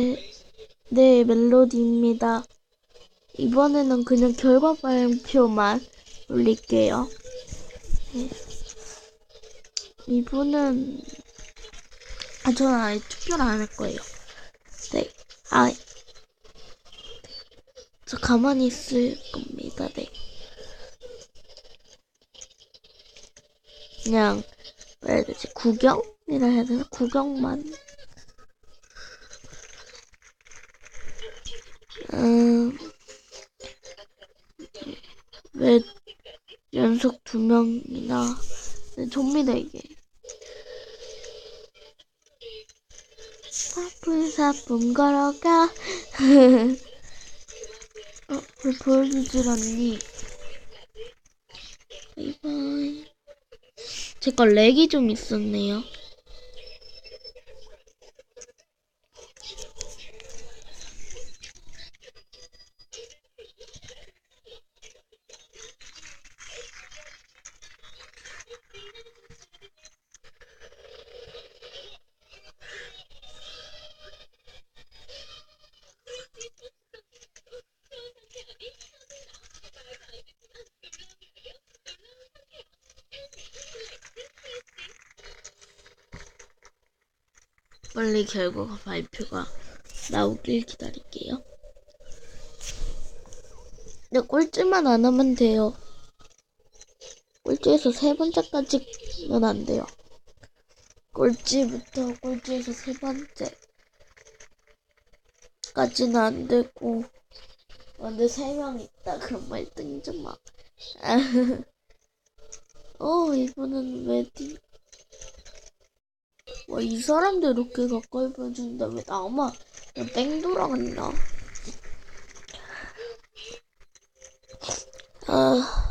멜, 네, 멜로디입니다. 이번에는 그냥 결과 발표만 올릴게요. 네. 이분은, 아, 저는 아예 투표를 안 할 거예요. 네, 아, 저 가만히 있을 겁니다, 네. 그냥, 뭐라 해야 되지, 구경이라 해야 되나? 구경만. 음, 왜 연속 두 명이나? 네, 좀비다 이게. 사뿐사뿐 걸어가. 어, 왜 보여주질 않니. 바이바이. 제거 렉이 좀 있었네요 빨리 결과가 발표가 나오길 기다릴게요. 네, 꼴찌만 안 하면 돼요. 꼴찌에서 세 번째까지는 안 돼요. 꼴찌부터 꼴찌에서 세 번째까지는 안 되고, 아, 근데 세 명 있다. 그럼 1등이죠, 막. 어, 이분은 왜, 디... 와, 이 사람도 이렇게 가까이 보여준다. 왜 나만 그냥 뺑 돌아갔나? 아.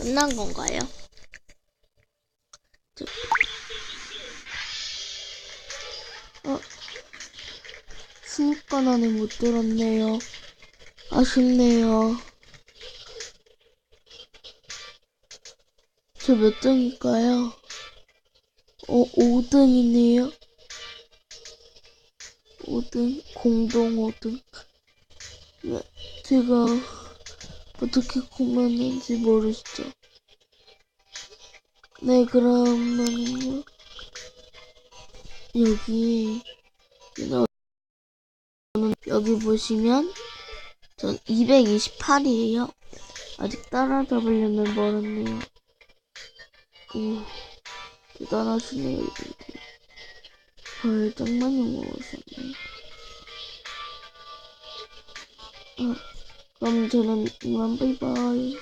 끝난 건가요? 저... 어, 순간 안에 못 들었네요. 아쉽네요. 저 몇 등일까요? 어, 5등이네요. 5등, 공동 5등. 네, 제가 어떻게 고만는지 모르시죠? 네, 그러면요. 여기, 여기 보시면, 전 228이에요. 아직 따라잡으려면 멀었네요. 오, 대단하시네요, 짱 많이 먹으셨네. 어. 그럼 저는 이만 바이바이.